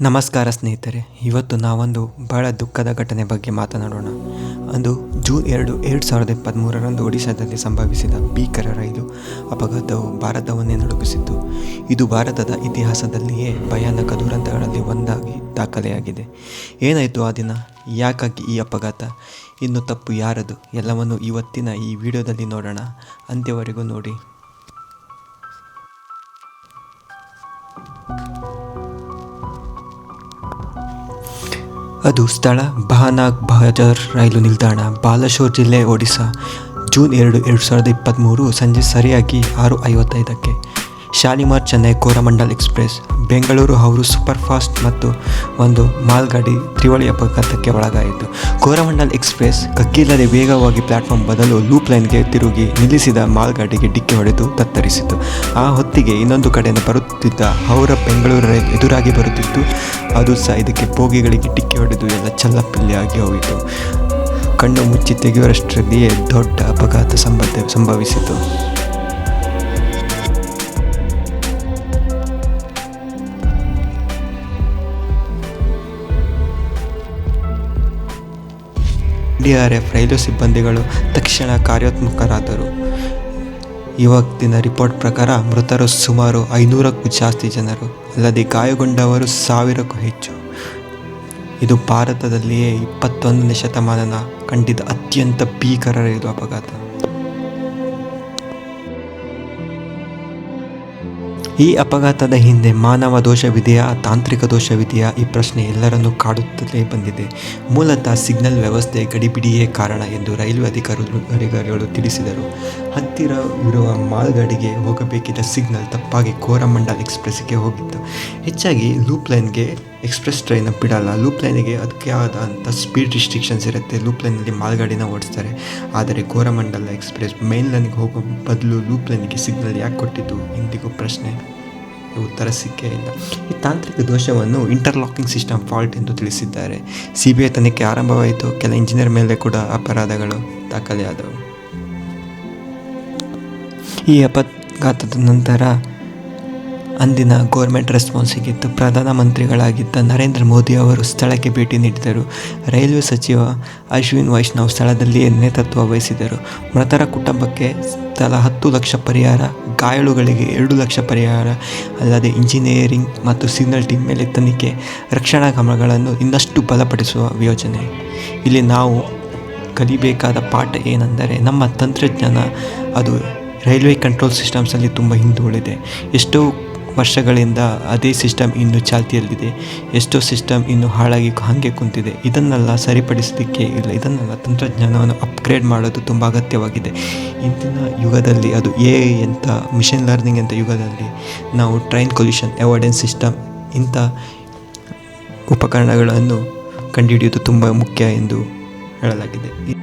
ನಮಸ್ಕಾರ ಸ್ನೇಹಿತರೆ, ಇವತ್ತು ನಾವೊಂದು ಬಹಳ ದುಃಖದ ಘಟನೆ ಬಗ್ಗೆ ಮಾತನಾಡೋಣ. ಅಂದು ಜೂನ್ ಎರಡು ಎರಡು ಸಾವಿರದ ಇಪ್ಪತ್ತ್ಮೂರರಂದು ಒಡಿಶಾದಲ್ಲಿ ಸಂಭವಿಸಿದ ಭೀಕರ ರೈಲು ಅಪಘಾತವು ಭಾರತವನ್ನೇ ನಡುಗಿಸಿತ್ತು. ಇದು ಭಾರತದ ಇತಿಹಾಸದಲ್ಲಿಯೇ ಭಯಾನಕ ದುರಂತಗಳಲ್ಲಿ ಒಂದಾಗಿ ದಾಖಲೆಯಾಗಿದೆ. ಏನಾಯಿತು ಆ ದಿನ? ಯಾಕಾಗಿ ಈ ಅಪಘಾತ? ಇನ್ನು ತಪ್ಪು ಯಾರದು? ಎಲ್ಲವನ್ನು ಇವತ್ತಿನ ಈ ವಿಡಿಯೋದಲ್ಲಿ ನೋಡೋಣ. ಅಂತ್ಯವರೆಗೂ ನೋಡಿ. ಅದು ಸ್ಥಳ ಬಹನಾಗ್ ಬಹಜಾರ್ ರೈಲು ನಿಲ್ದಾಣ, ಬಾಲಶೋರ್ ಜಿಲ್ಲೆ ಒಡಿಶಾ ಜೂನ್ ಎರಡು ಎರಡು ಸಾವಿರದ ಇಪ್ಪತ್ತ್ಮೂರು ಸಂಜೆ ಸರಿಯಾಗಿ ಆರು ಐವತ್ತೈದಕ್ಕೆ ಶಾಲಿಮಾರ್ ಚೆನ್ನೈ ಕೋರಮಂಡಲ್ ಎಕ್ಸ್ಪ್ರೆಸ್, ಬೆಂಗಳೂರು ಅವರು ಸೂಪರ್ ಫಾಸ್ಟ್ ಮತ್ತು ಒಂದು ಮಾಲ್ಗಾಡಿ ತ್ರಿವಳಿ ಅಪಘಾತಕ್ಕೆ ಒಳಗಾಯಿತು. ಕೋರಮಂಡಲ್ ಎಕ್ಸ್ಪ್ರೆಸ್ ಕಕ್ಕಿಲ್ಲದೆ ವೇಗವಾಗಿ ಪ್ಲಾಟ್ಫಾರ್ಮ್ ಬದಲು ಲೂಪ್ ಲೈನ್ಗೆ ತಿರುಗಿ ನಿಲ್ಲಿಸಿದ ಮಾಲ್ಗಾಡಿಗೆ ಡಿಕ್ಕಿ ಹೊಡೆದು ತತ್ತರಿಸಿತು. ಆ ಹೊತ್ತಿಗೆ ಇನ್ನೊಂದು ಕಡೆಯಿಂದ ಬರುತ್ತಿದ್ದ ಹೌರ ಬೆಂಗಳೂರು ರೈಲು ಎದುರಾಗಿ ಬರುತ್ತಿತ್ತು. ಅದು ಸಹ ಇದಕ್ಕೆ ಬೋಗಿಗಳಿಗೆ ಡಿಕ್ಕಿ ಹೊಡೆದು ಎಲ್ಲ ಚಲ್ಲಪಿಲ್ಲಿಯಾಗಿ ಹೋಯಿತು. ಕಣ್ಣು ಮುಚ್ಚಿ ತೆಗೆಯುವಷ್ಟರಲ್ಲಿಯೇ ದೊಡ್ಡ ಅಪಘಾತ ಸಂಬಂಧ ಸಂಭವಿಸಿತು. ಡಿ ಆರ್ ಎಫ್ ರೈಲು ಸಿಬ್ಬಂದಿಗಳು ತಕ್ಷಣ ಕಾರ್ಯೋತ್ಮುಖರಾದರು ಇವತ್ತಿನ ರಿಪೋರ್ಟ್ ಪ್ರಕಾರ ಮೃತರು ಸುಮಾರು ಐನೂರಕ್ಕೂ ಜಾಸ್ತಿ ಜನರು, ಅಲ್ಲದೆ ಗಾಯಗೊಂಡವರು ಸಾವಿರಕ್ಕೂ ಹೆಚ್ಚು. ಇದು ಭಾರತದಲ್ಲಿಯೇ ಇಪ್ಪತ್ತೊಂದನೇ ಶತಮಾನದ ಕಂಡಿದ್ದ ಅತ್ಯಂತ ಭೀಕರ ರೈಲು ಅಪಘಾತ. ಈ ಅಪಘಾತದ ಹಿಂದೆ ಮಾನವ ದೋಷವಿದೆಯಾ, ತಾಂತ್ರಿಕ ದೋಷವಿದೆಯಾ ಈ ಪ್ರಶ್ನೆ ಎಲ್ಲರನ್ನೂ ಕಾಡುತ್ತಲೇ ಬಂದಿದೆ. ಮೂಲತಃ ಸಿಗ್ನಲ್ ವ್ಯವಸ್ಥೆ ಗಡಿಬಿಡಿಯೇ ಕಾರಣ ಎಂದು ರೈಲ್ವೆ ಅಧಿಕಾರಿಗಳು ತಿಳಿಸಿದರು. ಹತ್ತಿರ ಇರುವ ಮಾಲ್ಗಾಡಿಗೆ ಹೋಗಬೇಕಿದ್ದ ಸಿಗ್ನಲ್ ತಪ್ಪಾಗಿ ಕೋರಮಂಡಲ್ ಎಕ್ಸ್ಪ್ರೆಸ್ಗೆ ಹೋಗಿತ್ತು. ಹೆಚ್ಚಾಗಿ ಲೂಪ್ ಲೈನ್ಗೆ ಎಕ್ಸ್ಪ್ರೆಸ್ ಟ್ರೈನ್ ಬಿಡಲ್ಲ. ಲೂಪ್ ಲೈನಿಗೆ ಅದಕ್ಕೆ ಆದಂಥ ಸ್ಪೀಡ್ ರಿಸ್ಟ್ರಿಕ್ಷನ್ಸ್ ಇರುತ್ತೆ ಲೂಪ್ ಲೈನಲ್ಲಿ ಮಾಲ್ಗಾಡಿನ ಓಡಿಸ್ತಾರೆ. ಆದರೆ ಗೋರಮಂಡಲ ಎಕ್ಸ್ಪ್ರೆಸ್ ಮೇನ್ ಲೈನ್ಗೆ ಹೋಗೋ ಬದಲು ಲೂಪ್ ಲೈನಿಗೆ ಸಿಗ್ನಲ್ ಯಾಕೆ ಕೊಟ್ಟಿದ್ದು? ಇಂದಿಗೂ ಪ್ರಶ್ನೆ. ಉತ್ತರ ಸಿಕ್ಕೇ ಇಲ್ಲ. ಈ ತಾಂತ್ರಿಕ ದೋಷವನ್ನು ಇಂಟರ್ಲಾಕಿಂಗ್ ಸಿಸ್ಟಮ್ ಫಾಲ್ಟ್ ಎಂದು ತಿಳಿಸಿದ್ದಾರೆ. ಸಿ ಬಿ ಐ ತನಿಖೆ ಆರಂಭವಾಯಿತು. ಕೆಲ ಇಂಜಿನಿಯರ್ ಮೇಲೆ ಕೂಡ ಅಪರಾಧಗಳು ದಾಖಲೆಯಾದವು. ಈ ಅಪಘಾತದ ನಂತರ ಅಂದಿನ ಗೌರ್ಮೆಂಟ್ ರೆಸ್ಪಾನ್ಸ್ ಸಿಗಿತ್ತು ಪ್ರಧಾನಮಂತ್ರಿಗಳಾಗಿದ್ದ ನರೇಂದ್ರ ಮೋದಿ ಅವರು ಸ್ಥಳಕ್ಕೆ ಭೇಟಿ ನೀಡಿದರು. ರೈಲ್ವೆ ಸಚಿವ ಅಶ್ವಿನ್ ವೈಷ್ಣವ್ ಸ್ಥಳದಲ್ಲಿಯೇ ನೇತೃತ್ವ ವಹಿಸಿದರು ಮೃತರ ಕುಟುಂಬಕ್ಕೆ ತಲಾ ಹತ್ತು ಲಕ್ಷ ಪರಿಹಾರ, ಗಾಯಾಳುಗಳಿಗೆ ಎರಡು ಲಕ್ಷ ಪರಿಹಾರ, ಅಲ್ಲದೆ ಇಂಜಿನಿಯರಿಂಗ್ ಮತ್ತು ಸಿಗ್ನಲ್ ಟೀಮ್ ಮೇಲೆ ತನಿಖೆ, ರಕ್ಷಣಾ ಕ್ರಮಗಳನ್ನು ಇನ್ನಷ್ಟು ಬಲಪಡಿಸುವ ಯೋಜನೆ. ಇಲ್ಲಿ ನಾವು ಕಲಿಬೇಕಾದ ಪಾಠ ಏನೆಂದರೆ, ನಮ್ಮ ತಂತ್ರಜ್ಞಾನ, ಅದು ರೈಲ್ವೆ ಕಂಟ್ರೋಲ್ ಸಿಸ್ಟಮ್ಸಲ್ಲಿ ತುಂಬ ಹಿಂದುಳಿದೆ ಎಷ್ಟೋ ವರ್ಷಗಳಿಂದ ಅದೇ ಸಿಸ್ಟಮ್ ಇನ್ನು ಚಾಲ್ತಿಯಲ್ಲಿದೆ. ಎಷ್ಟೋ ಸಿಸ್ಟಮ್ ಇನ್ನು ಹಾಳಾಗಿ ಹಾಗೆ ಕುಂತಿದೆ. ಇದನ್ನೆಲ್ಲ ಸರಿಪಡಿಸಲಿಕ್ಕೆ ಇಲ್ಲ. ಇದನ್ನೆಲ್ಲ ತಂತ್ರಜ್ಞಾನವನ್ನು ಅಪ್ಗ್ರೇಡ್ ಮಾಡೋದು ತುಂಬ ಅಗತ್ಯವಾಗಿದೆ. ಇಂದಿನ ಯುಗದಲ್ಲಿ ಅದು ಎ ಅಂತ ಮಿಷಿನ್ ಲರ್ನಿಂಗ್ ಅಂತ ಯುಗದಲ್ಲಿ ನಾವು ಟ್ರೈನ್ ಕೊಲ್ಯೂಷನ್ ಅವಾರ್ಡೆನ್ಸ್ ಸಿಸ್ಟಮ್ ಇಂಥ ಉಪಕರಣಗಳನ್ನು ಕಂಡುಹಿಡಿಯೋದು ತುಂಬ ಮುಖ್ಯ ಎಂದು ಹೇಳಲಾಗಿದೆ.